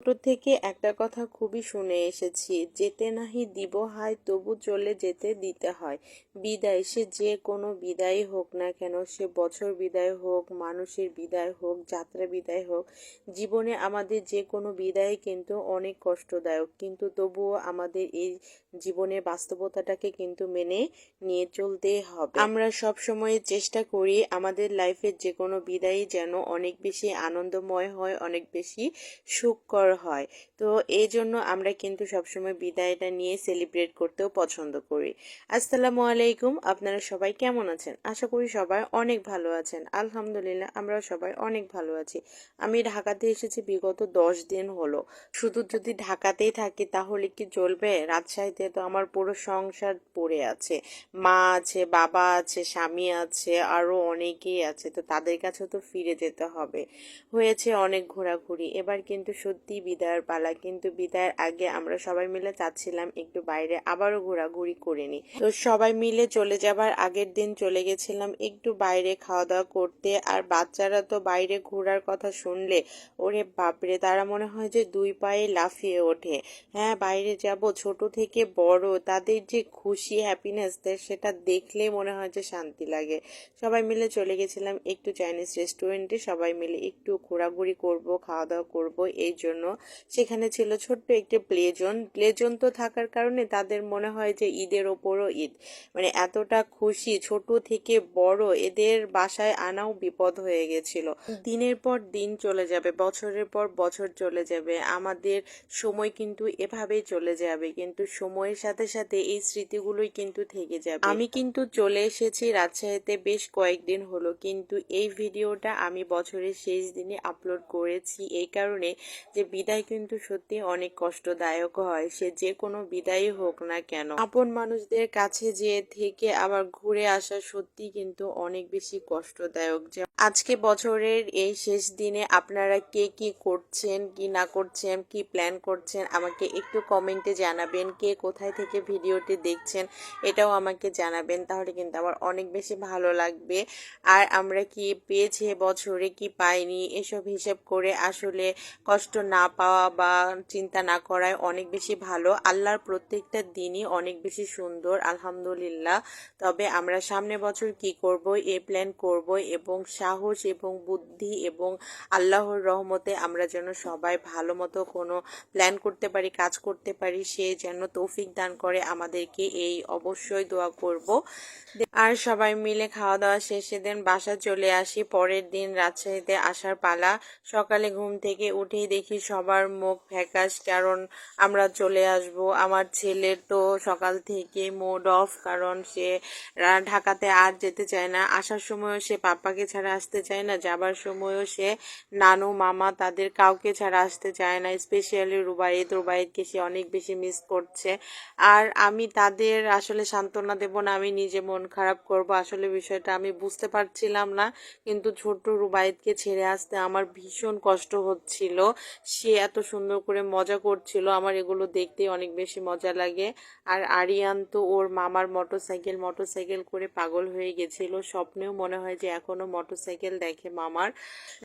ছোট থেকে একটা কথা খুবই শুনে এসেছি, যেতে নাহি দিব হায়, তবু চলে যেতে দিতে হয়। বিদায়, সে যে কোনো বিদায় হোক না কেন, সে বছর বিদায় হোক, মানুষের বিদায় হোক, যাত্রা বিদায় হোক, জীবনে আমাদের যে কোনো বিদায় কিন্তু অনেক কষ্টদায়ক। কিন্তু তবুও আমাদের এই জীবনের বাস্তবতাটাকে কিন্তু মেনে নিয়ে চলতে হবে। আমরা সব সময় চেষ্টা করি আমাদের লাইফের যে কোনো বিদায় যেন অনেক বেশি আনন্দময় হয়, অনেক বেশি সুখকর হয়। তো এই জন্য আমরা কিন্তু সবসময় বিদায়টা নিয়ে সেলিব্রেট করতেও পছন্দ করি। আসসালামু আলাইকুম, আপনারা সবাই কেমন আছেন? আশা করি সবাই অনেক ভালো আছেন। আলহামদুলিল্লাহ আমরা সবাই অনেক ভালো আছি। আমি ঢাকাতে এসেছি বিগত দশ দিন হলো। শুধু যদি ঢাকাতেই থাকি তাহলে কি চলবে? রাজশাহীতে তো আমার পুরো সংসার পড়ে আছে। মা আছে, বাবা আছে, স্বামী আছে, আরও অনেকেই আছে। তো তাদের কাছেও তো ফিরে যেতে হবে। হয়েছে অনেক ঘোরাঘুরি। এবার কিন্তু সত্যি বিদায়ের পালা। কিন্তু বিদায়ের আগে আমরা সবাই মিলে চাচ্ছিলাম একটু বাইরে আবারও ঘোরাঘুরি করে নিই। তো সবাই মিলে চলে যাবার আগের দিন চলে গেছিলাম একটু বাইরে খাওয়া দাওয়া করতে। আর বাচ্চারা তো বাইরে ঘোরার কথা শুনলে, ওরে বাপরে, তারা মনে হয় যে দুই পায়ে লাফিয়ে ওঠে। হ্যাঁ বাইরে যাব, ছোট থেকে বড়, তাদের যে খুশি হ্যাপিনেস সেটা দেখলে মনে হয় যে শান্তি লাগে। সবাই মিলে চলে গেছিলাম একটু চাইনিজ রেস্টুরেন্টে সবাই মিলে একটু ঘোরাঘুরি করব খাওয়া দাওয়া করব, এই জন্য সেখানে ছিল ছোট্ট একটি প্লে জোন প্লে জোন তো থাকার কারণে তাদের মনে হয় যে ঈদের ওপরও ঈদ। মানে এতটা খুশি ছোট থেকে বড় এদের বাসায় আনাও বিপদ হয়ে গেছিল। দিনের পর দিন চলে যাবে বছরের পর বছর চলে যাবে। আমাদের সময় কিন্তু এভাবেই চলে যাবে কিন্তু সময়ের সাথে সাথে এই স্মৃতিগুলোই কিন্তু থেকে যাবে। আমি কিন্তু চলে এসেছি রাজশাহীতে বেশ কয়েকদিন হলো কিন্তু এই ভিডিওটা আমি বছরের শেষ দিনে আপলোড করেছি। এই কারণে যে বিদায় কিন্তু সত্যি অনেক কষ্টদায়ক হয়। সে যে কোনো বিদায় হোক না কেন। আপন মানুষদের কাছে যে থেকে আবার ঘুরে আসা সত্যি কিন্তু অনেক বেশি কষ্টদায়ক। যে আজকে বছরের এই শেষ দিনে আপনারা কে কি করছেন, কি না করছেন, কি প্ল্যান করছেন, আমাকে একটু কমেন্টে জানাবেন। কে কোথায় থেকে ভিডিওটি দেখছেন, এটাও আমাকে জানাবেন। তাহলে কিন্তু আমার অনেক বেশি ভালো লাগবে। আর আমরা কি পেয়েছি বছরে, কি পাইনি, এসব হিসেব করে আসলে কষ্ট না পাওয়া বা চিন্তা না করায় অনেক বেশি ভালো। আল্লাহর প্রত্যেকটা দিনই অনেক বেশি সুন্দর, আলহামদুলিল্লাহ। তবে আমরা সামনে বছর কি করব, এ প্ল্যান করব এবং সাহস এবং বুদ্ধি এবং আল্লাহর রহমতে আমরা যেন সবাই ভালো মতো কোনো প্ল্যান করতে পারি, কাজ করতে পারি, সে যেন তৌফিক দান করে আমাদেরকে এই অবশ্যই দোয়া করব। আর সবাই মিলে খাওয়া দাওয়া শেষে দিন বাসা চলে আসি। পরের দিন রাজশাহীতে আসার পালা, সকালে ঘুম থেকে উঠেই দেখি সবার মুখ ফ্যাকাশ, কারণ আমরা চলে আসব। আমার ছেলের তো সকাল থেকে মোড অফ কারণ সে ঢাকাতে আর যেতে চায় না। আসার সময়ও সে পাপ্পাকে ছাড়া আসতে চায় না। যাবার সময়ও সে নানু, মামা তাদের কাউকে ছাড়া আসতে চায় না। স্পেশালি রুবাইদ রুবাইদকে সে অনেক বেশি মিস করছে। আর আমি তাদের আসলে সান্ত্বনা দেব না। আমি নিজে মন খারাপ করব। আসলে বিষয়টা আমি বুঝতে পারছিলাম না। কিন্তু ছোট্ট রুবাইদকে ছেড়ে আসতে আমার ভীষণ কষ্ট হচ্ছিল। সে এত সুন্দর করে মজা করছিল, আমার এগুলো দেখতে অনেক বেশি মজা লাগে। আর আরিয়ান তো ওর মামার মোটর সাইকেল মোটর সাইকেল করে পাগল হয়ে গেছিল। স্বপ্নেও মনে হয় যে এখনও মোটর সাইকেল দেখে মামার।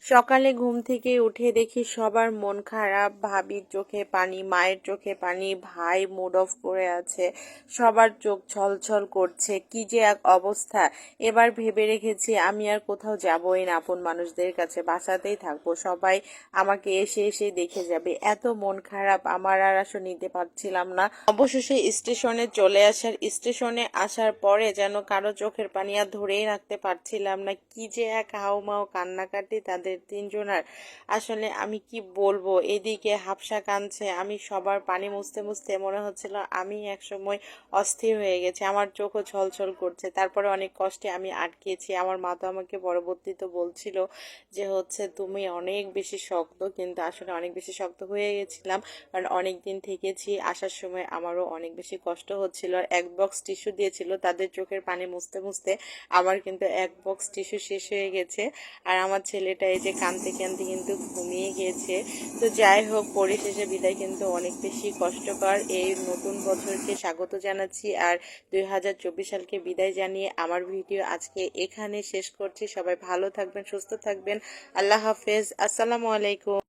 সকালে ঘুম থেকে উঠে দেখি সবার মন খারাপ, ভাবির চোখে পানি, মায়ের চোখে পানি, ভাই মুড অফ করে আছে, সবার চোখ ছলছল করছে, কি যে এক অবস্থা। এবার ভেবে রেখেছি আমি আর কোথাও যাবোই না আপন মানুষদের কাছে, বাসাতেই থাকব। সবাই আমাকে এসে এসে দেখে যাবে। এত মন খারাপ, আমার আর আসলে নিতে পারছিলাম না। অবশেষে স্টেশনে চলে আসার, স্টেশনে আসার পরে যেন কারও চোখের পানি আর ধরেই রাখতে পারছিলাম না। কি যে এক হাউমাও কান্নাকাটি তাদের তিনজনার। আসলে আমি কি বলব, এদিকে হাফসা কাঁদছে, আমি সবার পানি মুছতে মুছতে মনে হচ্ছিল আমি একসময় অস্থির হয়ে গেছে, আমার চোখও ছলছল করছে। তারপরে অনেক কষ্টে আমি আটকেছি। আমার মা তো আমাকে পরবর্তীতে বলছিল যে, হচ্ছে তুমি অনেক বেশি শক্ত, কিন্তু আসলে অনেক বেশি শক্ত হয়ে গেছিলাম। কারণ অনেক দিন থেকেছি, আসার সময় আমারও অনেক বেশি কষ্ট হচ্ছিল। এক বক্স টিস্যু দিয়েছিল, তাদের চোখের পানি মুছতে মুছতে আমার কিন্তু এক বক্স টিস্যু শেষ হয়ে গেছে। আর আমার ছেলেটা এই যে কানতে কানতে কিন্তু ঘুমিয়ে গিয়েছে তো যাই হোক, পরিশেষে বিদায় কিন্তু অনেক বেশি কষ্টকর। এই নতুন বছরকে স্বাগত জানাচ্ছি। আর দুই হাজার চব্বিশ সালকে বিদায় জানিয়ে আমার ভিডিও আজকে এখানে শেষ করছি। সবাই ভালো থাকবেন, সুস্থ থাকবেন। আল্লাহ হাফেজ। আসসালামু আলাইকুম।